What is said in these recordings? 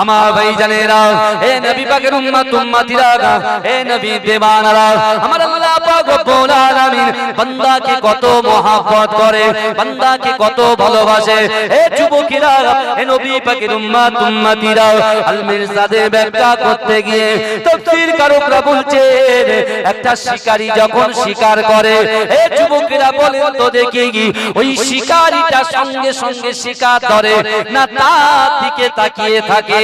আমার ভাই জানেরা হে নবী পাকের উম্মত, উম্মতিরা হে নবী দেবানারা আমার আল্লাহ পাক রব্বুল আলামিন বান্দাকে কত মহব্বত করে, বান্দাকে কত ভালোবাসে। হে যুবকেরা হে নবী পাকের উম্মত, উম্মতিরা, আল মির্জাদে ব্যাখ্যা করতে গিয়ে তাফসীর কারকরা বলছেন একটা শিকারী যখন শিকার করে হে যুবকেরা বলেন তো দেখি কি, ওই শিকারীটা সঙ্গে সঙ্গে শিকার ধরে, না তার দিকে তাকিয়ে থাকে।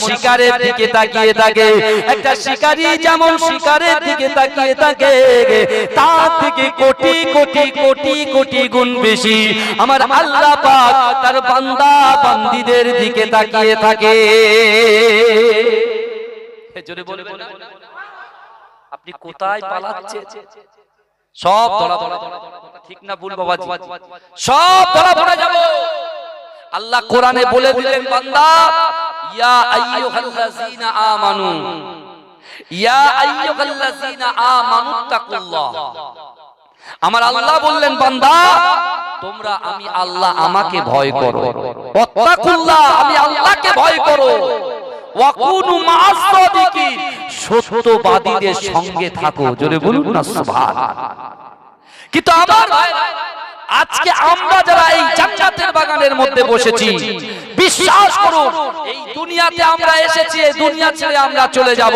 শিকারের দিকে তাকিয়ে থাকে শিকারের দিকে কোটি কোটি কোটি কোটি গুণ বেশি আমার আল্লাহ তার বান্দা বান্দীদের দিকে তাকিয়ে থাকে। আপনি কোথায় পালাচ্ছেন? সব ধরা ধরা ঠিক না ভুল বাবাজি? সব ধরা ধরা যাব। আল্লাহ কোরআনে বলে দিলেন বান্দা ইয়া আইয়ুহাল্লাযীনা আমানু। ইয়া আইয়ুহাল্লাযীনা আমানু তাকুল্লাহ। আমার আল্লাহ বললেন বান্দা তোমরা আমি আল্লাহ আমাকে ভয় করো। ওয়াত্তাকুল্লাহ আমি আল্লাহকে ভয় করো। ওয়াকুনু মা'আস সাদিকিন। সত্যবাদীদের সঙ্গে থাকো। জোরে বলুন না সুবহানাল্লাহ কিন্তু আমার আজকে আমরা যারা এই জান্নাতের বাগানের মধ্যে বসেছি বিশ্বাস করুন এই দুনিয়াতে আমরা এসেছি এই দুনিয়া ছেড়ে আমরা চলে যাব।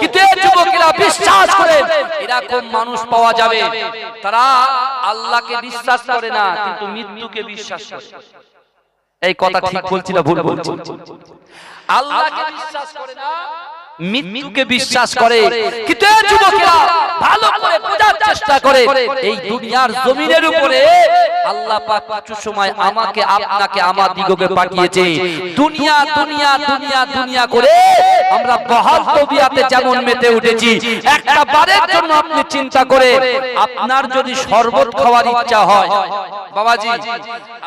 কিন্তু এই যুবকেরা বিশ্বাস করেন এরকম মানুষ পাওয়া যাবে। তারা আল্লাহকে বিশ্বাস করে না কিন্তু মৃত্যুকে বিশ্বাস করে। এই কথা ঠিক বলছি না ভুল বলছি? আল্লাহকে বিশ্বাস করে না মৃত্যুকে বিশ্বাস করে কিন্তু যুবকেরা? ভালো করে বোঝার চেষ্টা করে। এই দুনিয়ার জমিনের উপরে আল্লাহ পাক কিছু সময় আমাকে আপনাকে আমার দিগকে পাঠিয়েছে দুনিয়া দুনিয়া দুনিয়া দুনিয়া করে। আমরা বহাল তবিয়াতে যেমন মেতে উঠেছি একটা বারের জন্য আপনি চিন্তা করে আপনার যদি শরবত খাওয়ার ইচ্ছা হয় বাবাজি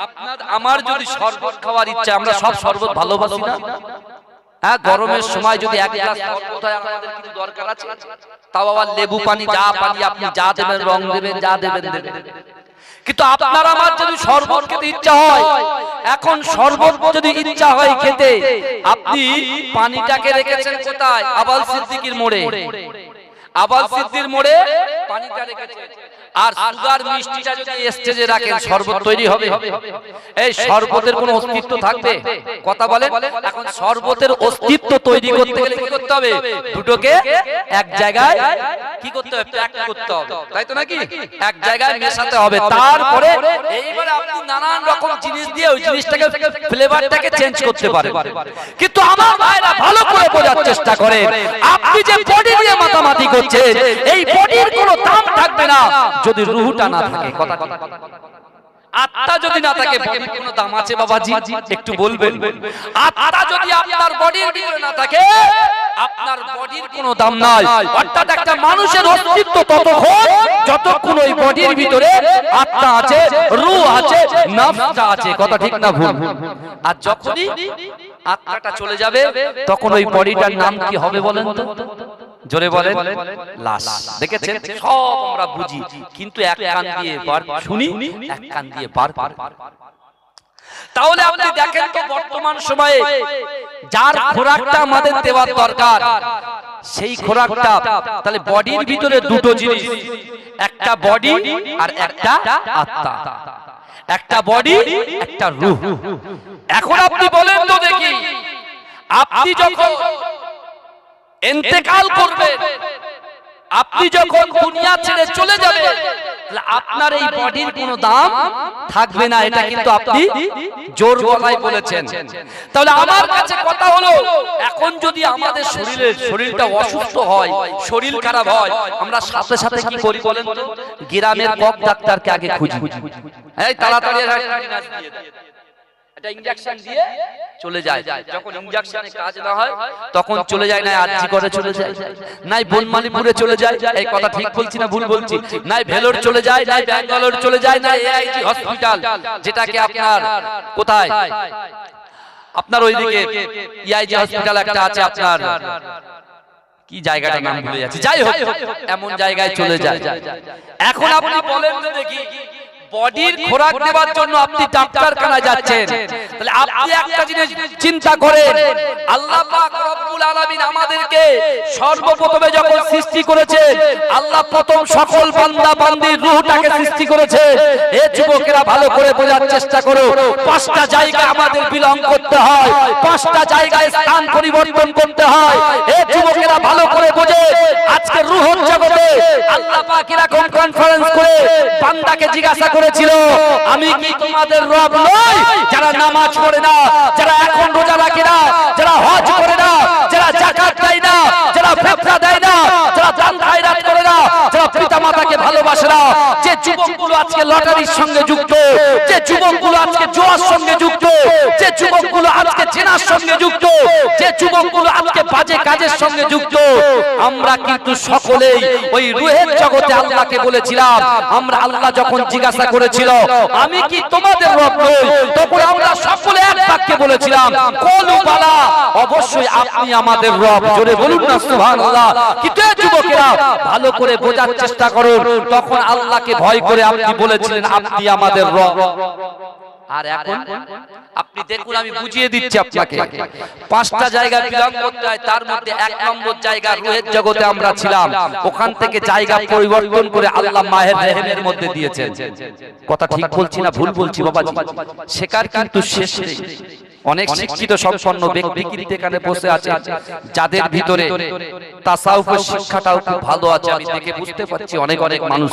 আপনার আমার যদি শরবত খাওয়ার ইচ্ছা আমরা সব শরবত ভালোবাসি না? হ্যাঁ গরমের সময় যদি এক গ্লাস তাও আবার লেবু পানি যা পানি আপনি যা দেবেন, রং দেবেন, যা দেবেন দেবেন। কিন্তু আপনার আমার যদি শরবত খেতে ইচ্ছা হয়, এখন শরবত যদি ইচ্ছা হয় খেতে, আপনি পানিটাকে রেখেছেন কোথায়? আবাল সিদ্দিকির মোড়ে। আবাল সিদ্দির মোড়ে পানিটা রেখেছেন। আর সুগার মিষ্টিটা যদি স্টেজে রাখেন, শরবত তৈরি হবে। এই শরবতের কোনো অস্তিত্ব থাকবে? কথা বলেন, এখন শরবতের অস্তিত্ব তৈরি করতে গেলে কি করতে হবে? দুটোকে এক জায়গায় কি করতে হবে? প্যাক করতে হবে। তাই তো নাকি? এক জায়গায় মেশাতে হবে। তারপরে এইবারে আপনি নানান রকম জিনিস দিয়ে ওই জিনিসটাকে, ফ্লেভারটাকে চেঞ্জ করতে পারেন। কিন্তু আমার ভাইরা ভালো করে বোঝার চেষ্টা করে। আপনি যে বডি নিয়ে মাতামাতি করছেন, এই বডির কোনো দাম থাকবে না। যদি রুহুটা না থাকে কথা আত্মা যদি না থাকে দাম আছে, বাবাজি। একটু বলবেন। আত্মা যদি আপনার বডির ভিতরে না থাকে, আপনার বডির দাম নাই। অর্থাৎ একটা মানুষের অস্তিত্ব যতক্ষণ ওই বডির ভিতরে আত্মা আছে, রূহ আছে নফসটা আছে, কথা ঠিক না ভুল? আর যখনই আত্মাটা চলে যাবে, তখন ওই বডিটার নাম কি হবে বলেন তো? জোরে বলেন লাশ। দেখেছেন? সব আমরা বুঝি। কিন্তু এক কান দিয়ে বার শুনি এক কান দিয়ে বার তাহলে আপনি দেখেন তো বর্তমান সময়ে যার খোরাকটা আমাদের দেওয়ার দরকার সেই খোরাকটা তাহলে বডির ভিতরে দুটো জিনিস একটা বডি আর একটা আত্মা। একটা বডি একটা রূহ। এখন আপনি বলেন তো দেখি। আপনি যখন এন্তেকাল করবেন আপনি যখন দুনিয়া ছেড়ে চলে যাবেন আপনার এই বডির কোনো দাম থাকবে না। এটা কিন্তু আপনি জোর গলায় বলেছেন। তাহলে আমার কাছে কথা হলো, এখন যদি আমাদের শরীরের শরীরটা অসুস্থ হয়, শরীর খারাপ হয়, আমরা সাথে সাথে কি করি বলেন গ্রামের কক ডাক্তারকে আগে খুঁজি। এই তাড়াতাড়ি একটা দিয়ে ইনজেকশন দিয়ে চলে যায়। যখন ইনজেকশনে কাজ না হয়, তখন চলে যায় না আরজি করে চলে যায়। নাই বনমালীপুরে চলে যায়। এই কথা ঠিক বলছি না ভুল বলছি? নাই ভেলোর চলে যায়, নাই ব্যাঙ্গালোর চলে যায় না এআইজি হসপিটাল যেটাকে আপনার কোথায়? আপনার ওইদিকে ইআইজি হসপিটাল একটা আছে আপনার। কি জায়গাটা নাম ভুলে যাচ্ছে? যাই হোক, এমন জায়গায় চলে যায়। এখন আপনি বলেন দেখি বডির খোরাক দেওয়ার জন্য আপনি ডাক্তারখানা যাচ্ছেন। তাহলে আপনি একটা জিনিস চিন্তা করেন। আল্লাহ পাক রব্বুল আলামিন আমাদেরকে সর্বপ্রথমে যখন সৃষ্টি করেছেন আল্লাহ প্রথম সকল বান্দা বান্দির রূহটাকে সৃষ্টি করেছে। এ যুবকেরা ভালো করে বোঝার চেষ্টা করো। পাঁচটা জায়গা আমাদের বিলং করতে হয়। পাঁচটা জায়গায় স্থান পরিবর্তন করতে হয়। এ যুবকেরা ভালো করে বোঝে। আজকে রুহর জগতে আল্লাহ পাক এরকম কনফারেন্স করে বান্দাকে জিজ্ঞাসা করেছিল আমি কি তোমাদের রব নই? যারা নামাজ পড়ে না, যারা এখন রোজা রাখে না, যারা হজ করে না, যারা জাকাত দেয় না, যারা ফেফরা দেয় না, যারা দান খায়রাত করে না, যারা পিতা মাতাকে ভালোবাসে না, যে যুবকগুলো আজকে লটারির সঙ্গে যুক্ত, যে যুবকগুলো আজকে জোয়ার সঙ্গে যুক্ত, যে যুবকগুলো আজকে জেনার সঙ্গে যুক্ত, যে যুবকগুলো আজকে বাজে কাজের সঙ্গে যুক্ত, আমরা কিন্তু সকলেই ওই রুহের জগতে আল্লাহকে বলেছিলাম, আমরা আল্লাহ যখন জিজ্ঞাসা করেছিল, আমি কি তোমাদের রব নই? তখন আমরা সকলে এক বাক্যে বলেছিলাম, কলু বালা, অবশ্যই আপনি আমাদের রব। জোরে বলুন না, সুবহানাল্লাহ। কিন্তু এই যুবকেরা, ভালো করে বোঝার চেষ্টা করুন। তখন আল্লাহকে ভয় করে আপনি বলেছিলেন, আপনি আমাদের রব। আর এখন আপনি দেখুন আমি বুঝিয়ে দিচ্ছি আপনাকে। পাঁচটা জায়গা বিলং করতে হয় তার মধ্যে এক নম্বর জায়গা রুহের জগতে আমরা ছিলাম। ওখান থেকে জায়গা পরিবর্তন করে আল্লাহ মাহের রেহেমের মধ্যে দিয়েছেন। কথা ঠিক বলছি না ভুল বলছি বাবা শেখার কিন্তু শেষ নেই। অনেক শিক্ষিত সম্পন্ন ব্যক্তি কিন্তু এখানে বসে আছে যাদের ভিতরে তাসাউফের শিক্ষাটাও খুব ভালো আছে আমি দেখে বুঝতে পারছি অনেক অনেক মানুষ।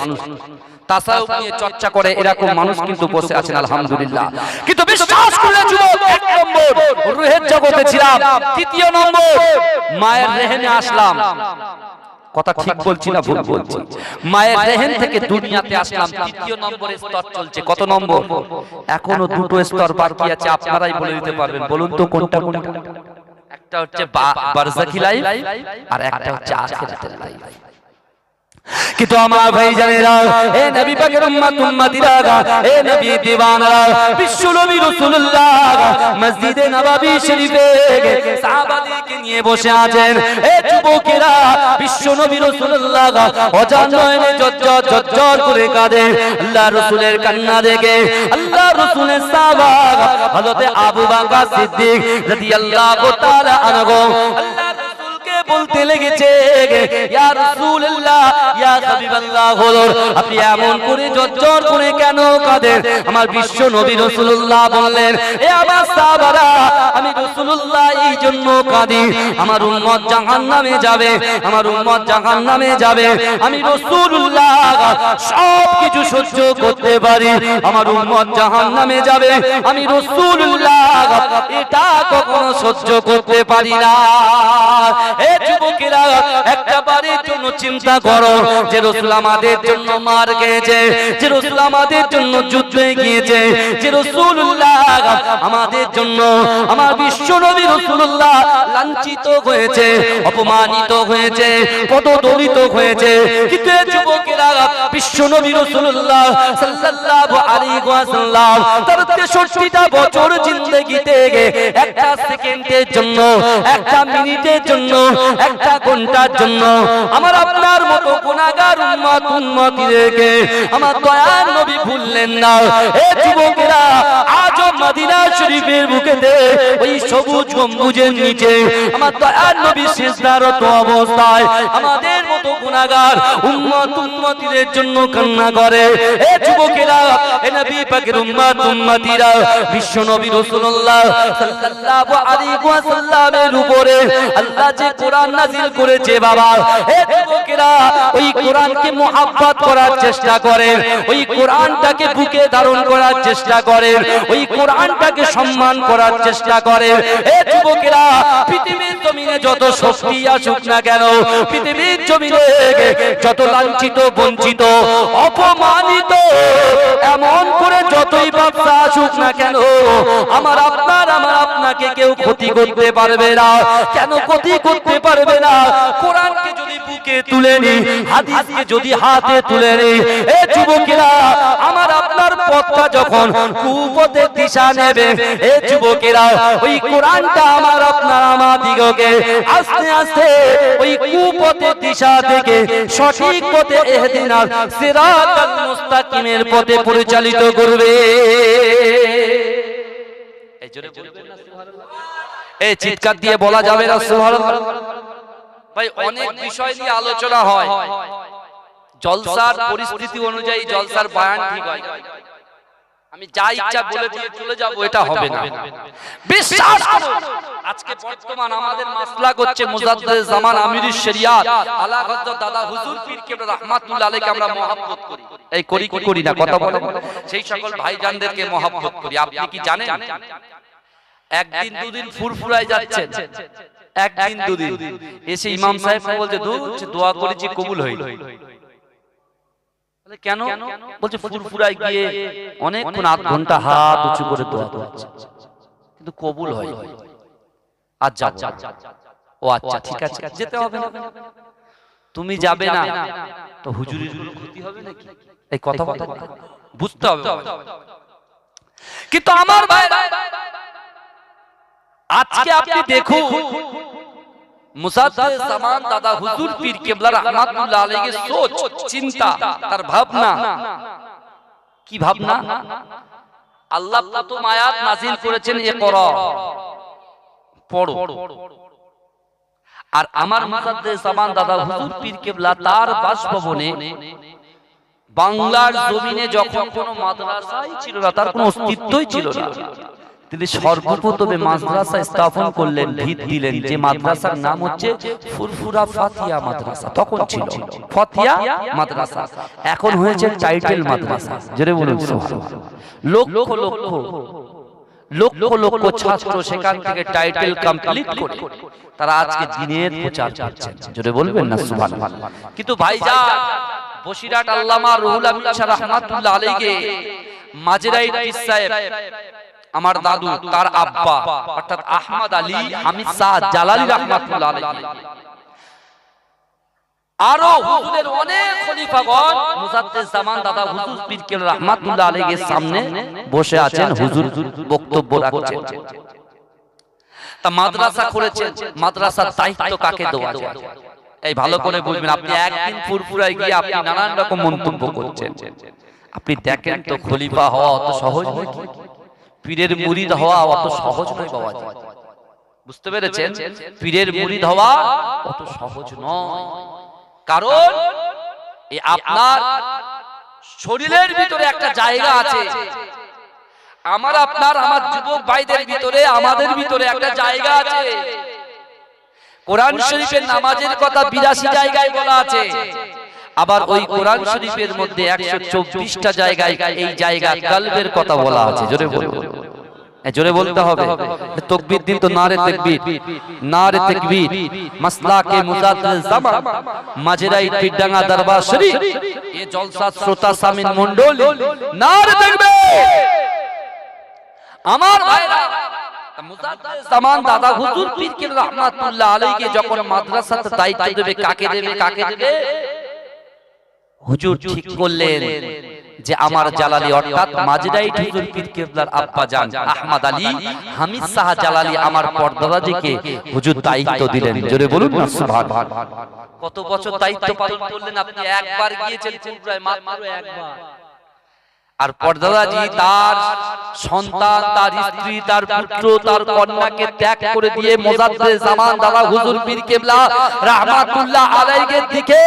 তাসাউফ নিয়ে চর্চা করে এরকম মানুষ কিন্তু বসে আছেন আলহামদুলিল্লাহ। কিন্তু বিশ্বাস করে যুবক এক নম্বর রুহের জগতে ছিলাম। তৃতীয় নম্বর মায়ের রেহেনে আসলাম। কথা ঠিক বলছি না ভুল বলছি মায়ের রেহেন থেকে দুনিয়াতে আসলাম। তৃতীয় নম্বরের স্তর চলছে। কত নম্বর? এখনও দুটো স্তর বাকি আছে আপনারাই বলে দিতে পারবেন। বলুন তো কোনটা কোনটা? একটা হচ্ছে বারজাকি লাইফ আর একটা হচ্ছে আখিরাতের লাইফ কিন্তু আমার ভাই জানেরা এ নবী পাকের উম্মত উম্মতিরা এ নবী দিওয়ানারা বিশ্ব নবী রাসূলুল্লাহ মসজিদে নববী শরীফে নিয়ে বসে আছেন। এ যুবকেরা বিশ্ব নবী রাসূলুল্লাহ অজান নয়নে জজ্জর জজ্জর করে আল্লাহ রাসূলের কান্না দেখে রাসূলের সাহাবা আবু বকর সিদ্দিক রাদিয়াল্লাহু তাআলা আনহু, আল্লাহ বলতে লেগেছে ইয়া রাসূলুল্লাহ, ইয়া হাবিবাল্লাহ আপনি এমন করে জজ্জর করে কেন কাঁদেন? আমার বিশ্ব নবী রাসূলুল্লাহ বললেন, এ সাহাবারা, আমি রাসূলুল্লাহ এই জন্য কাঁদি। আমার উম্মত জাহান্নামে যাবে, আমার উম্মত জাহান্নামে যাবে। আমি রাসূলুল্লাহ সব কিছু সহ্য করতে পারি। আমার উম্মত জাহান্নামে যাবে, আমি রাসূলুল্লাহ, এটা কখনো সহ্য করতে পারি না। যুবকেরা, একটা বারের জন্য চিন্তা করো যে রসুল আমাদের জন্য মার গেছে যে রসুল আমাদের জন্য যুদ্ধে গিয়েছে যে রসুল্লাহ আমাদের জন্য আমার বিশ্ব নবী রসুল্লাহ লাঞ্ছিত হয়েছে, অপমানিত হয়েছে হয়েছে। কিন্তু এ যুবকেরা বিশ্ব নবী রসুল্লাহ সাল্লাল্লাহু আলাইহি ওয়াসাল্লাম তার 63টা বছর জিন্দেগিতে একটা সেকেন্ডের জন্য, একটা মিনিটের জন্য, একটা ঘণ্টার জন্য আমার আপনার মতো গুনাহগার উম্মত উম্মতিদেরকে আমার দয়ার নবী ভুললেন না। এ যুবকেরা, আজও মদিনা শরীফের বুকেতে ওই সবুজ গম্বুজের নিচে আমার দয়ার নবী সিজদারত অবস্থায় আমাদের উম্মত জন্য কান্না করে। এ যুবকেরা, এ নবী পাকের উম্মত বিশ্ব নবী রাসূলুল্লাহ সাল্লাল্লাহু আলাইহি উপরে আল্লাহ যে কোরআন নাযিল করেছে বাবা, এ যুবকেরা ওই কোরআনকে করার চেষ্টা করেন ওই কোরআনটাকে বুকে ধারণ করার চেষ্টা করেন ওই কোরআনটাকে সম্মান করার চেষ্টা করে। এ যুবকেরা পৃথিবীর জমিনে যত শক্তি আসুক না কেন, পৃথিবীর জমিনে যত লাঞ্ছিত, বঞ্চিত, অপমানিত, এমন করে যতই ব্যবসা আসুক না কেন, আমার আপনার, আমার আপনাকে কেউ ক্ষতি করতে পারবে না। কেন ক্ষতি করতে পারবে না? কোরআনকে বুকে তুলে নি, হাদিসকে যদি হাতে তুলে নি। এ যুবকেরা, আমার আপনার পথটা যখন কুপথের দিশা নেবে, এ যুবকেরা, ওই কোরআনটা আমার আপনার আমার দিগকে আস্তে আস্তে ওই কুপথের দিশা থেকে সঠিক পথে এহদিনার সিরাতাল মুস্তাকিমের পথে পরিচালিত করবে। এই? এই চিৎকার দিয়ে বলা যাবে না সুবহানাল্লাহ? ভাই অনেক বিষয় নিয়ে আলোচনা হয়। জলসার পরিস্থিতি অনুযায়ী জলসার বয়ান ঠিক হয়। আমি যা ইচ্ছা বলে দিয়ে চলে যাব এটা হবে না। বিশ্বাস করুন আজকে বর্তমান আমাদের মাসলাক হচ্ছে মুজাদ্দিদ জামান আমিরুশ শরিয়াত। আলা হযরত দাদা হুজুর পীর কেবলা রাহমাতুল্লাহ আলাইহি আমরা মহব্বত করি। এই করি কি করি না? কথা বলেন। সেই সকল ভাইজানদেরকে মহব্বত করি। আপনি কি জানেন? একদিন দুদিন ফুরফুরায় যাচ্ছেন। একদিন দুদিন। এসে ইমাম সাহেব বলছে দূর দোয়া করেছি কবুল কেন? বলছে ফুরফুরায় গিয়ে অনেকক্ষণ আধ ঘণ্টা হাত উঁচু করে দোয়া করছে। কিন্তু কবুল হয় আজ যাব ও আচ্ছা ঠিক আছে যেতে হবে না। তুমি যাবে না। তো হুজুরির ক্ষতি হবে নাকি? এই কথা কথা বুঝতে হবে। কিন্তু আমার ভাই আজকে আপনি দেখুন। জামান দাদা হুজুর পীর কেবলা রাহমাতুল্লাহ আলাইহির সোচ চিন্তা তার ভাবনা। কি ভাবনা? আল্লাহ প্রথম আয়াত নাযিল করেছেন ইকরা পড়ো। আর আমার মুসাদ্দিদ জামান দাদা হুজুর পীর কেবলা তার বাসভবনে বাংলার জমিনে যখন কোনো মাদ্রাসাই ছিল না তার কোনো অস্তিত্বই ছিল না। তিনি সর্বপ্রথমে মাদ্রাসা স্থাপন করলেন ভিত দিলেন যে মাদ্রাসার নাম হচ্ছে ফুরফুরা ফাতিয়া মাদ্রাসা। তখন ছিল ফাতিয়া মাদ্রাসা। এখন হয়েছে টাইটেল মাদ্রাসা। জেরে বলুন সুবহানাল্লাহ। লক্ষ লক্ষ লক্ষ। লক্ষ। ছাত্র সেখান থেকে টাইটেল কমপ্লিট করে। তারা আজকে দিনের প্রচার করছেন। জোরে বলবেন না সুবহানাল্লাহ। কিন্তু ভাইজান বসিরাট আল্লামা রুহুল আমিন শাহ রাহমাতুল্লাহ আলাইহি মাজরাই পীর সাহেব আমার দাদু, তার আব্বা, অর্থাৎ আহমদ আলী হামিদ শাহ জালালি রাহমাতুল্লাহ আরও হুজুরের অনেক খলিফাগণ মুজাদ্দিদ জামান দাদা হুজুর আলাইহির সামনে বসে আছেন, হুজুর বক্তব্য রাখছেন। তা মাদ্রাসা করেছেন মাদ্রাসার দায়িত্ব কাকে দেওয়া যায়? এই ভালো করে বুঝবেন আপনি একদিন ফুরফুরায় গিয়ে আপনি নানান রকম মন্তব্য করছেন। আপনি দেখেন তো খলিফা হওয়া অত সহজ নয় কি? পীরের মুরিদ হওয়া অত সহজ নয় বাবা বুঝতে পেরেছেন? পীরের মুরিদ হওয়া অত সহজ নয়। কারণ এই আপনার শরীরের ভিতরে একটা জায়গা আছে। আমার আপনার আমার যুবক ভাইদের ভিতরে আমাদের ভিতরে একটা জায়গা আছে। কোরআন শরীফের নামাজের কথা বিরাশি জায়গায় বলা আছে। আবার ওই কোরআন শরীফের মধ্যে একশো চব্বিশটা জায়গায় এই জায়গা কালবের কথা বলা আছে। জোরে বলব জোরে বলতে হবে। তকবীর দিন তো নারে তাকবীর। নারে তাকবীর। মাসলাকে মুজাদ্দিদ জামান মাজরাই পিডাঙ্গা দরবার শরীফ। এ জলসা শ্রোতা সামিন মণ্ডল। নারে তাকবীর। আমার ভাইরা মুজাদ্দিদ দাদা হুজুর পীর কে রহমাতুল্লাহ আলাইহি যখন মাদ্রাসাতে দায়িত্ব দেবে কাকে দেবে কাকে দেবে হুজুর ঠিক করলেন। যে আমার জালালি অর্থাৎ মাজরাইট হুজুর পীর কেবলার আব্বা জান, আহমদ আলী হামিদ শাহ জালালি আমার পর্দাদাজিকে হুজুর দায়িত্ব দিলেন। জোরে বলুন না, সুবহানাল্লাহ। কত বছর দায়িত্ব পালন করলেন আপনি? একবার গিয়েছেন ফুলপুরায় মাত্র একবার। আর পর্দাদাজি তার সন্তান, তার স্ত্রী, তার পুত্র, তার কন্যাকে ত্যাগ করে দিয়ে মোজাদ্দে জামান দাদা হুজুর পীর কেবলা রাহমাতুল্লাহ আলাইহির দিকে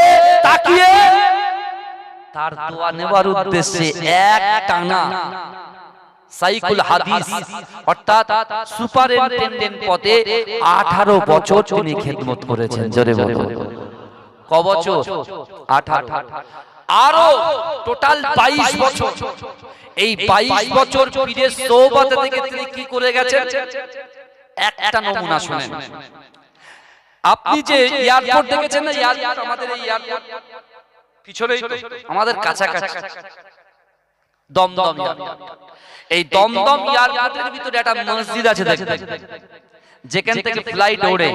তাকিয়ে তার দোয়া নেবার উদ্দেশ্যে এক টানা সাইকুল হাদিস অর্থাৎ সুপারিনটেন্ডেন্ট পদে 18 বছর তিনি খেদমত করেছেন জোরে বলুন। ক বছর? 18 আরও টোটাল 22 বছর। এই 22 বছর পীরের সোহবতে থেকে তিনি কি করে গেছেন? একটা নমুনা শুনেন। আপনি যে এয়ারপোর্ট দেখেছেন না এয়ারপোর্ট আমাদের এই এয়ারপোর্ট? পিছনেই আমাদের কাছাকাছি। দমদম এই দমদম এয়ারপোর্টের ভিতরে একটা মসজিদ আছে যেখান থেকে ফ্লাইট ওড়ে।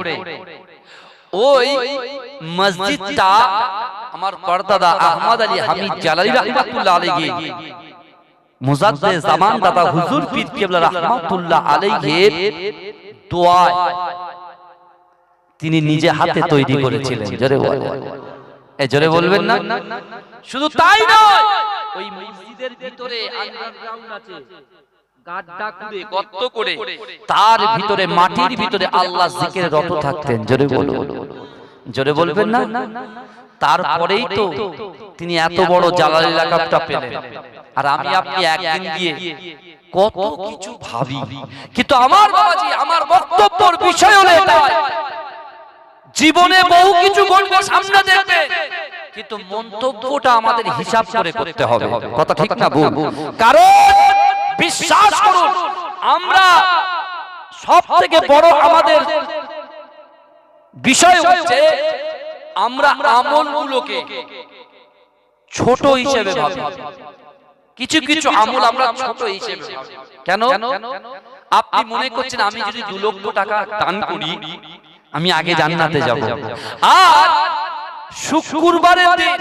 ওই মসজিদটা আমার পরদাদা আহমদ আলী হামিদ জালালি রাহমাতুল্লাহ আলাইহি। মুজাদ্দে জামান দাদা হুজুর পীর কেবলা রাহমাতুল্লাহ আলাইহির দোয়ায় তিনি নিজে হাতে তৈরি করেছিলেন। জোরে বলেন। জোরে বলবেন না? শুধু তাই নয় ওই মসজিদের ভিতরে আন্ডারগ্রাউন্ড আছে। গর্ত করে তার ভিতরে মাটির ভিতরে আল্লাহ জিকিরে রত থাকতেন। জোরে বলুন জোরে বলবেন না? তারপরেই তো তিনি এত বড় জালালি লাকাবটা পেলেন। আর আমি আপনি একদিন গিয়ে কত কিছু ভাবি। কিন্তু আমার বাবাজি আমার বক্তব্যের বিষয় হলো এটাই জীবনে বহু কিছু ঘটবে সামনে দেখবে। কিন্তু মন্তব্যটা আমাদের হিসাব করে করতে হবে। কথা ঠিক না ভুল কারণ বিশ্বাস করুন আমরা সব থেকে বড় আমাদের বিষয় হচ্ছে আমরা আমলগুলোকে ছোট হিসেবে ভাবি। কিছু কিছু আমল আমরা ছোট হিসেবে ভাবি। কেন? আপনি মনে করছেন আমি যদি দু লক্ষ টাকা দান করি আমি আগে জান্নাতে যাব। আর শুক্রবারের দিন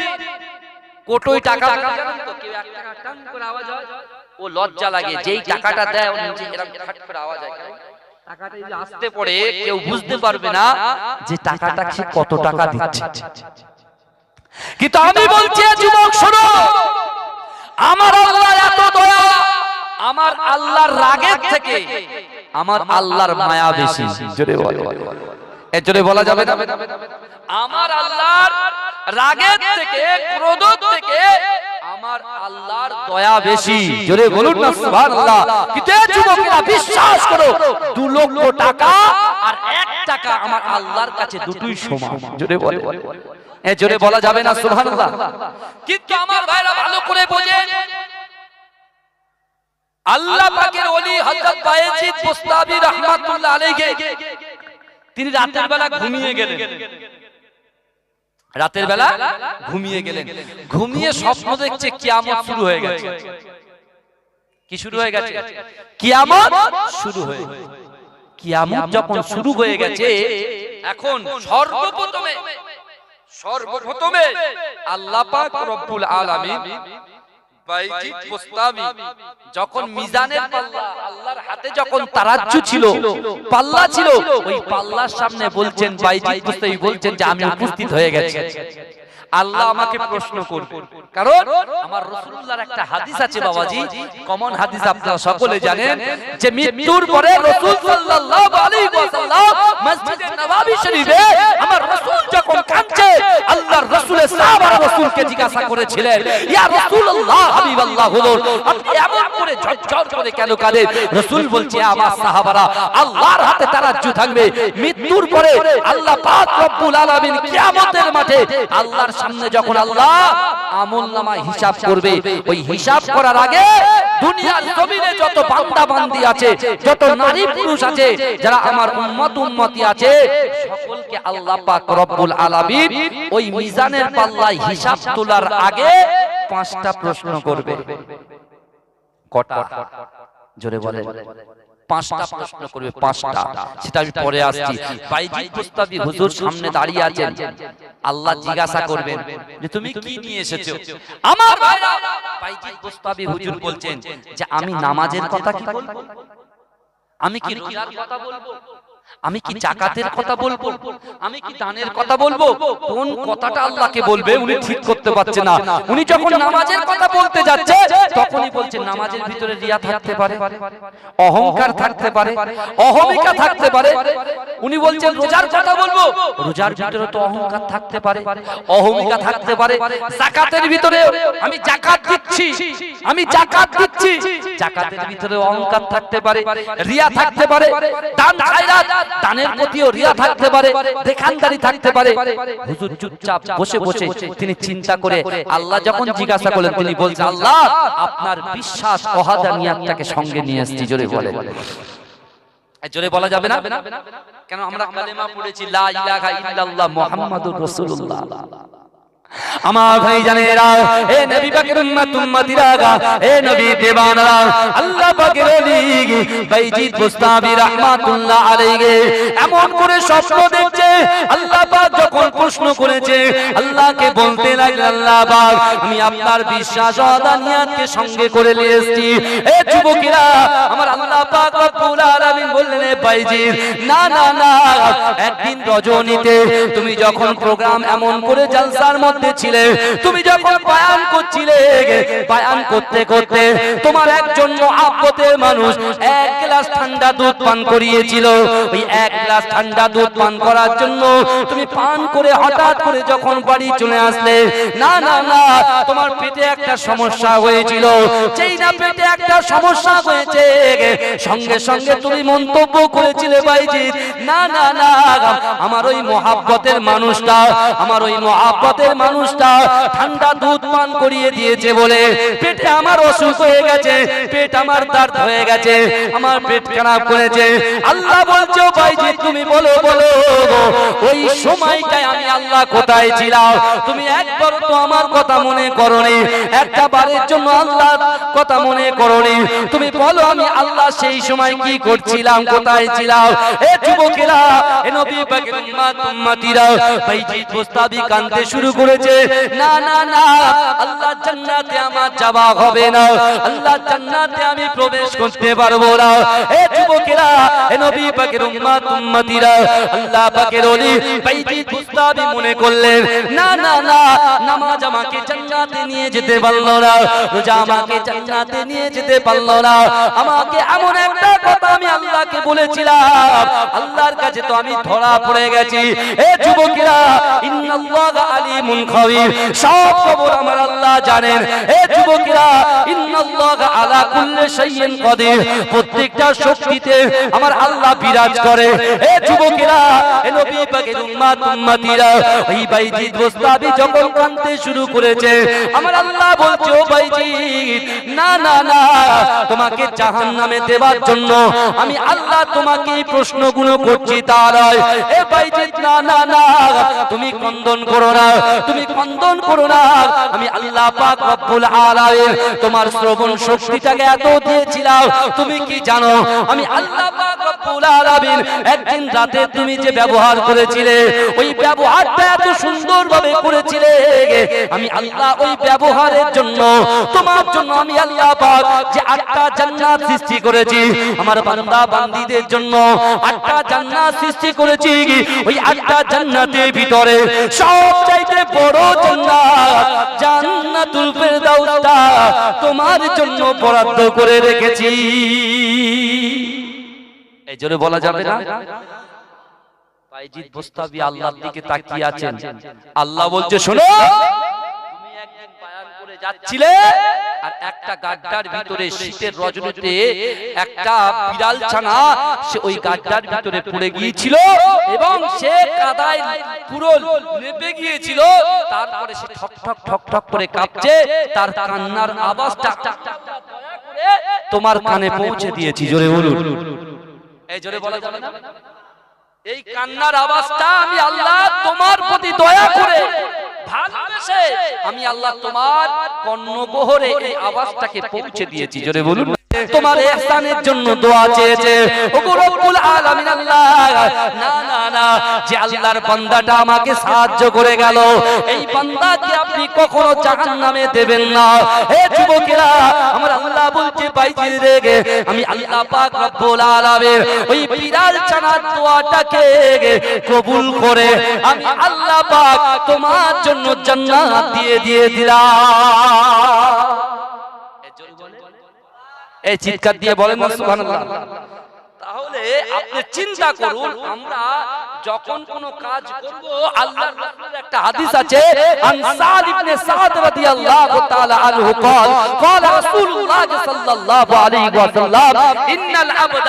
কোটোই টাকা তো কেউ এক টাকা টান করে আওয়াজ হয়। ও লজ্জা লাগে যেই টাকাটা দেয় ও নিচে এরকম খাট করে আওয়াজ হয়। টাকাটা যদি আসতে পড়ে কেউ বুঝতে পারবে না যে টাকাটা সে কত টাকা দিচ্ছে। কিন্তু আমি বলছি যুবক শোনো। আমার আল্লাহ এত দয়া আমার আল্লাহর রাগের থেকে আমার আল্লাহর মায়া বেশি। জোরে বলে। এর বলা যাবে না? আমার আল্লাহর রাগের থেকে ক্রোধ থেকে আমার আল্লাহর দয়া বেশি। জোরে বলুন না সুবহানাল্লাহ। এই যুবকেরা বিশ্বাস করো? দু লক্ষ টাকা আর এক টাকা আমার আল্লাহর কাছে দুটোই সমান। জোরে বলে এ জোরে বলা যাবে না সুবহানাল্লাহ। কিন্তু আমার ভাইরা ভালো করে বোঝেন। আল্লাহ পাকের ওলি হযরত বায়েজিদ মুস্তাবি রাহমাতুল্লাহ আলাইহি তিনি রাতের বেলা ঘুমিয়ে গেলেন। রাতের বেলা ঘুমিয়ে গেলেন। ঘুমিয়ে স্বপ্ন দেখছে কিয়ামত শুরু হয়ে গেছে। কি শুরু হয়ে গেছে? কিয়ামত শুরু হয়ে কিয়ামত যখন শুরু হয়ে গেছে এখন সর্বপ্রথমে সর্বপ্রথমে আল্লাহ পাক রব্বুল আলামিন বাইজিদ মুস্তামি যখন মিজানের পাল্লা আল্লাহর হাতে যখন তারাজ্জু ছিল পাল্লা ছিল ওই পাল্লার সামনে বলছেন বাইজিদ মুস্তামি বলছেন যে আমি উপস্থিত হয়ে গেছি। আল্লাহ আমাকে প্রশ্ন করবে। কারণ আমার একটা হাদিস আছে বাবাজি। কমন হাদিস আপনারা সকলে জানেন যে মৃত্যুর পরে রাসূল সাল্লাল্লাহু আলাইহি ওয়াসাল্লাম মসজিদে নববী শরীফে আমার রাসূল যখন কাঁদছে আল্লাহর রাসূলের সাহাবারা রাসূলকে জিজ্ঞাসা করেছিলেন ইয়া রাসূলুল্লাহ হাবিবাল্লাহ হুজুর আপনি এমন করে ঝরঝর করে কেন কাঁদেন রাসূল বলছে আমার সাহাবারা আল্লাহর হাতে তারাজ্জু থাকবে। মৃত্যুর পরে আল্লাহ পাক রব্বুল আলামিন কিয়ামতের মাঠে আল্লাহর সামনে যখন আল্লাহ আমল নামা হিসাব করবে ওই হিসাব করার আগে দুনিয়ার জমিনে যত বান্দা বান্দি আছে, যত নারী পুরুষ আছে, যারা আমার উম্মত উম্মতি আছে, সকলকে আল্লাহ পাক রব্বুল আলামিন ওই মিজানের পাল্লায় হিসাব তোলার আগে পাঁচটা প্রশ্ন করবে। কটা? জোরে বলে পাঁচটা প্রশ্ন করবে পাঁচটা। সেটা আমি পরে আসছি। বাইজিদ মুস্তাবি হুজুর সামনে দাঁড়িয়ে আছেন। আল্লাহ জিজ্ঞাসা করবেন যে তুমি কি নিয়ে এসেছ? আমার ভাইরা বাইজিদ মুস্তাবি হুজুর বলছেন যে আমি নামাজের কথা কি বলব? আমি কি রোজার কথা বলব? আমি কি জাকাতের কথা বলব? আমি কি দানের কথা বলব? কোন কথাটা আল্লাহকে বলবে? উনি ঠিক করতে পারছে না। উনি যখন নামাজের কথা বলতে যাচ্ছে তখনই বলছে নামাজের ভিতরে রিয়া থাকতে পারে অহংকার থাকতে পারে অহমিকা থাকতে পারে। উনি বলছেন রোজার কথা বলব? রোজার ভিতরে তো অহংকার থাকতে পারে অহমিকা থাকতে পারে জাকাতের ভিতরে আমি জাকাত দিচ্ছি আমি জাকাত দিচ্ছি জাকাতের ভিতরে অহংকার থাকতে পারে রিয়া থাকতে পারে দান খায়রাত দানের প্রতিও রিয়া থাকতে পারে, দেখানদারি থাকতে পারে। হুজুর চুপচাপ বসে বসে তিনি চিন্তা করে আল্লাহ যখন জিজ্ঞাসা করলেন, তিনি বলছেন, আল্লাহ, আপনার বিশ্বাস অহাদানিয়াতটাকে সঙ্গে নিয়ে আসছি। জোরে বলে জোরে বলা যাবে না? কেন আমরা কালেমা পড়েছি, লা ইলাহা ইল্লাল্লাহ মুহাম্মাদুর রাসূলুল্লাহ। আমার ভাই জানেরা, এ নবী পাকের উম্মত, উম্মতিরা এ নবী দেবানরা আল্লাহ পাকের রাহমাতুল্লাহ আলাইহি। এমন করে স্বপ্ন দেখছে, আল্লাহ পাক যখন প্রশ্ন করেছে, আল্লাহকে বলতে লাগলেন আল্লাহ পাক, আমি আপনার বিশ্বাস আদানিয়াতকে সঙ্গে করে নিয়ে এসেছি। এ যুবকেরা, আমার আল্লাহ পাক রব্বুল আলামিন বললেন না না না, একদিন রজনীতে তুমি যখন প্রোগ্রাম এমন করে জলসার মধ্যে ছিলে তুমি যখন বায়ান করছিলে, বায়ান করতে করতে তোমার একজন মহাব্বতের মানুষ এক গ্লাস ঠান্ডা দুধ পান করিয়েছিল। ওই এক গ্লাস ঠান্ডা দুধ পান করার জন্য তুমি পান করে হঠাৎ করে যখন বাড়ি চলে আসলে, না না না, তোমার পেটে একটা সমস্যা হয়েছিল। যেই না পেটে একটা সমস্যা হয়েছে, সঙ্গে সঙ্গে তুমি মন্তব্য করেছিলে বাইজি না না না, আমার ওই মহাব্বতের মানুষটা, আমার ওই মহাব্বতের মানুষটা ঠান্ডা দুধ পান করিয়ে দিয়েছে বলে, পেটে আমার অসুখ হয়ে গেছে, পেট আমার দাঁত হয়ে গেছে, আমার পেট খারাপ করেছে। আল্লাহ বলছো ভাইজি, তুমি বলো বলো ওই সময়টায় আমি আল্লাহ কোথায় ছিলাম? তুমি একবার তো আমার কথা মনে করনি একটা বারের জন্য আল্লাহ কথা মনে করনি। তুমি বলো, আমি আল্লাহ সেই সময় কি করছিলাম, কোথায় ছিলাম? এ যুবকেরা, এ নবী পাকের উম্মত, উম্মতিরা, ভাইজি প্রস্তাবি কানতে শুরু করেছে না না না, আল্লাহ জান্নাতে আমার যাওয়া হবে না। আল্লাহ জান্নাতে আমি প্রবেশ করতে পারব না। এ যুবকেরা, এ নবী পাকের উম্মত, উম্মতিরা, আল্লাহ পাকের ওলি বাইজি মুস্তাবি মনে করলেন, না না না, নামাজ আমাকে জান্নাতে নিয়ে যেতে পারল না। রোজা আমাকে জান্নাতে নিয়ে যেতে পারল না। আমাকে এমন একটা কথা আমি আল্লাহকে বলেছিলাম। আল্লাহর কাছে তো আমি ধরা পড়ে গেছি। এ যুবকেরা, ইন্নাল্লাহা আলিমুন খাবির, সব খবর আমার আল্লাহ জানেন। এ যুবকেরা, ইন্নাল্লাহা আলা কুল্লি শাইইন কাদির। প্রত্যেকটা শক্তিতে আমার আল্লাহ বিরাজ করে। এ যুবকেরা, এ নবী পাকের উম্মত, উম্মতিরা এই বাইজিদ মুস্তাবি যখন কানতে শুরু করেছে, আমার আল্লাহ বলছে, ও বাইজিদ, না না না, তোমাকে জাহান্নামে দেওয়ার জন্য আমি আল্লাহ তোমাকে প্রশ্নগুলো করছি তার এ বাইজিদ, না না না, তুমি কন্দন করো না। তুমি কন্দন করো না। আমি আল্লাহ পাক রব্বুল আলামিন তোমার শ্রবণ শক্তিটাকে এত দিয়েছিলাম। তুমি কি জানো? আমি আল্লাহ পাক রব্বুল আলামিন একদিন রাতে তুমি যে ব্যবহার করেছিলে, ওই ব্যবহারটা এত সুন্দরভাবে করেছিলে। আমি আল্লাহ ওই ব্যবহারের জন্য, তোমার জন্য আমি আল্লাহ পাক যে আটটা জান্নাত সৃষ্টি করেছি, আমার বান্দা বান্দীদের জন্য আটটা জান্নাত সৃষ্টি করেছি। ওই আটটা জান্নাতের ভিতরে সবচাইতে বড় জান্নাত, জান্নাতুল ফেরদাউসটা তোমার জন্য বরাদ্দ করে রেখেছি। এই জন্য বলা যাবে না? আল্লাহর দিকে তাকিয়ে আছেন। আল্লাহ বলছে, শোনো তুমি একদিন বায়ান করে যাচ্ছিলে, আর একটা গাড্ডার ভিতরে শীতের রজনীতে একটা বিড়াল ছানা, সে ওই গাড্ডার ভিতরে পড়ে গিয়েছিল এবং সে কাদায় পুরো নেপে গিয়েছিল। তারপরে সে ঠক ঠক ঠক ঠক করে কাঁপছে, তার কান্নার আওয়াজটা তোমার কানে পৌঁছে দিয়েছি, জোরে বলুন। এই জোরে বলা যাবে না এই কান্নার আওয়াজটা আমি আল্লাহ তোমার প্রতি দয়া করে ভালোবেসে আমি আল্লাহ তোমার কর্ণগোহরে এই আওয়াজটাকে পৌঁছে দিয়েছি। জোরে বলুন। তোমার ইহসানের জন্য দোয়া চেয়েছে। ওগো রব্বুল আলামিন আল্লাহ। না না না যে আল্লাহর বান্দাটা আমাকে সাহায্য করে গেল এই বান্দাকে আপনি কখনো জাহান্নামে দেবেন না। হে যুবকেরা আমার আল্লাহ বলছে বাইজির রেগে আমি আল্লাহ পাক রব্বুল আলামিন ওই বিড়াল ছানার দোয়াটাকে কবুল করে আমি আল্লাহ পাক তোমার জন্য জান্নাত দিয়ে দিয়ে দিলাম এই চিৎকার দিয়ে বলেন না সুবহানাল্লাহ তাহলে আপনি চিন্তা করুন আমরা যখন কোন কাজ করব আল্লাহর রাসূলের একটা হাদিস আছে আন সাদ ইবনে সাদ রাদিয়াল্লাহু তাআলা আনহু قال قال رسول الله صلى الله عليه وسلم ان العبد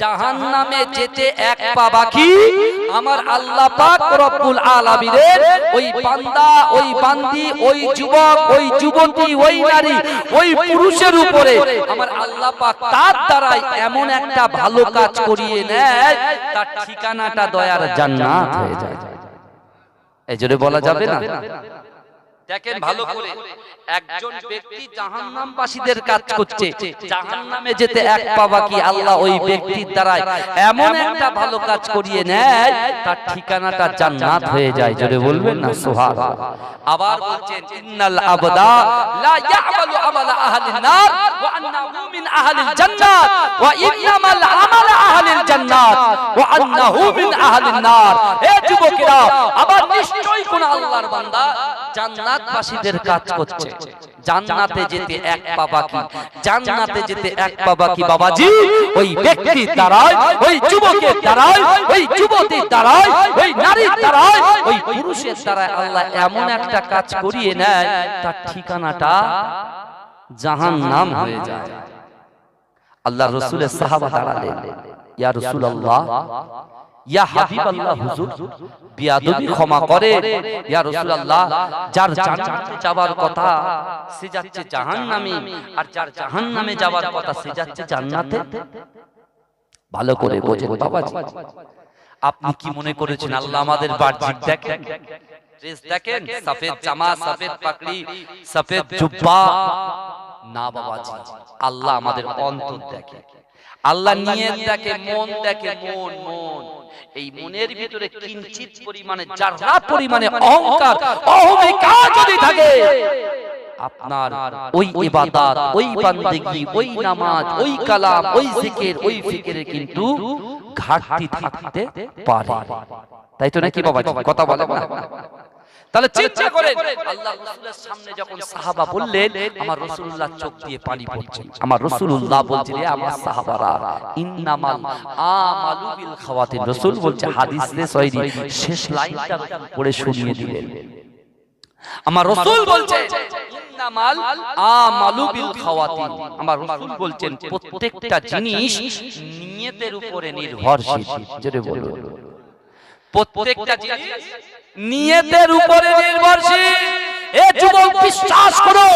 জাহান্নামে যেতে এক পা বাকি। আমার আল্লাহ পাক রব্বুল আলামিনের ওই বান্দা ওই বান্দি ওই যুবক ওই যুবতী ওই নারী ওই পুরুষের উপরে। আমার আল্লাহ পাক তার দ্বারাই এমন একটা ভালো কাজ করিয়ে নেয় তার ঠিকানাটা দয়ার জান্নাত হয়ে যায়। এই জন্য বলা যাবে না? দেখেন ভালো করে। একজন ব্যক্তি জাহান্নামবাসীদের কাজ করছে। জাহান্নামে যেতে এক পা বাকি আল্লাহ ওই ব্যক্তির দ্বারাই এমন একটা ভালো কাজ করিয়ে নেয় তার ঠিকানাটা জান্নাত হয়ে যায় জোরে বলবেন না? সুবহানাল্লাহ। আবার বলছেন ইন্নাল আবদা লা ইয়ামালু আমালা আহলিন নার ওয়া আন্নাহু মিন আহলিল জান্নাত। ওয়া ইন্নামাল আমালা আহলিল জান্নাত। ওয়া আন্নাহু মিন আহলিন নার। হে যুবকেরা আবার নিশ্চয়ই কোন আল্লাহর বান্দা জান্নাতবাসীদের কাজ করছে জান্নাতে যেতে এক পা বাকি জান্নাতে যেতে এক পা বাকি বাবাজি? ওই দ্বারাই ওই যুবকের ওই দ্বারাই ওই নারীর ওই পুরুষের আল্লাহ এমন একটা কাজ করিয়ে নেয় তার ঠিকানাটা জাহান্নাম হয়ে যায়। আল্লাহ রসুলের সাহাবা দাঁড়ালেন। ইয়া রাসূলুল্লাহ। ইয়া হাবিবাল্লাহ হুজুর বিয়াদবি ক্ষমা করে। ইয়া রাসূলুল্লাহ যার জান্নাতে যাওয়ার কথা সে যাচ্ছে জাহান্নামে। আর যার জাহান্নামে যাওয়ার কথা সে যাচ্ছে জান্নাতে। ভালো করে বোঝেন বাবাজি। আপনি কি মনে করেছেন আল্লাহ আমাদের বাহ্যিক দেখেন? ড্রেস দেখেন? সফেদ জামা সফেদ পাগড়ি সফেদ জুব্বা। না বাবাজি আল্লাহ আমাদের অন্তর দেখে। আল্লাহ নিয়ে দেখে মন দেখে মন। মন। এই মনের ভিতরে কিঞ্চিত পরিমাণে যারা পরিমাণে অহংকার অহমিকা যদি থাকে আপনার ওই ইবাদত ওই বান্দেগি ওই নামাজ ওই কালাম ওই জিকির ওই ফিকিরে কিন্তু ঘাটতি থাকতে পারে। তাই তো নাকি বাবা কথা বলে না। তাহলে চিন্তা করেন আল্লাহ রাসূলের সামনে যখন সাহাবা বললেন আমার রাসূলুল্লাহ চোখ দিয়ে পানি পড়ছে। আমার রাসূলুল্লাহ বলছিলেন আমার সাহাবারা ইন্নামাল আমালু বিল খাওয়াতিন। রাসূল বলছে হাদিসে সহিহ শেষ লাইনটা পড়ে শুনিয়ে দিলেন। আমার রাসূল বলছে ইন্নামাল আমালু বিল খাওয়াতিন। আমার রাসূল বলছেন প্রত্যেকটা জিনিস নিয়তের উপরে নির্ভরশীল। বলুন। প্রত্যেকটা জিনিস নিয়তের উপরে নির্ভরশীল। এ যুবক, বিশ্বাস করো,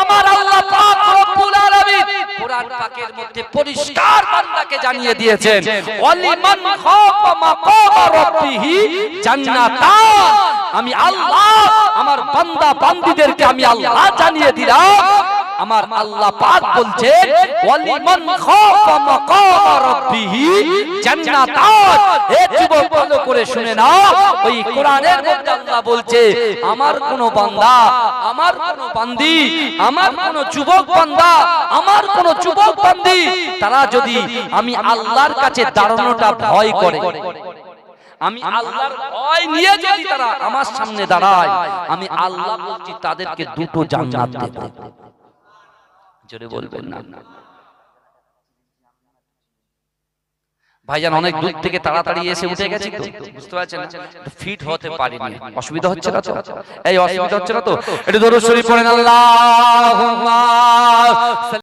আমার আল্লাহ পাক রব্বুল আলামিন কোরআন পাকের মধ্যে পরিষ্কার বান্দাকে জানিয়ে দিয়েছেন, ওয়ালিমান খাফা মাকাম রাব্বিহি জান্নাতান। আমি আল্লাহ, আমার বান্দা, বান্দীদেরকে আমি আল্লাহ জানিয়ে দিলাম আমার আল্লাহ পাক বলছেন, ওয়ালিমান খাফা মাকাম রাব্বিহি জান্নাতান হে যুবক, ভালো করে শুনে নাও, ওই কোরআনের মধ্যে আল্লাহ বলছে, আমার কোন বান্দা, আমার কোন বান্দি, আমার কোন যুবক বান্দা, আমার কোন যুবক বান্দি, তারা যদি আমি আল্লাহর কাছে দাঁড়ানোটা ভয় করে, আমি আল্লাহর ভয় নিয়ে যদি তারা আমার সামনে দাঁড়ায়, আমি আল্লাহ বলছি তাদেরকে দুটো জান্নাত দেব। জোরে বলবেন না। ভাইজান অনেক দূর থেকে তাড়াতাড়ি এসে উঠে গেছে তো? বুঝতে পারছেন ফিট হতে পারিনি। অসুবিধা হচ্ছে না তো? এই অসুবিধা হচ্ছে না তো? এটা দরুদ শরীফ পড়েন। আল্লাহ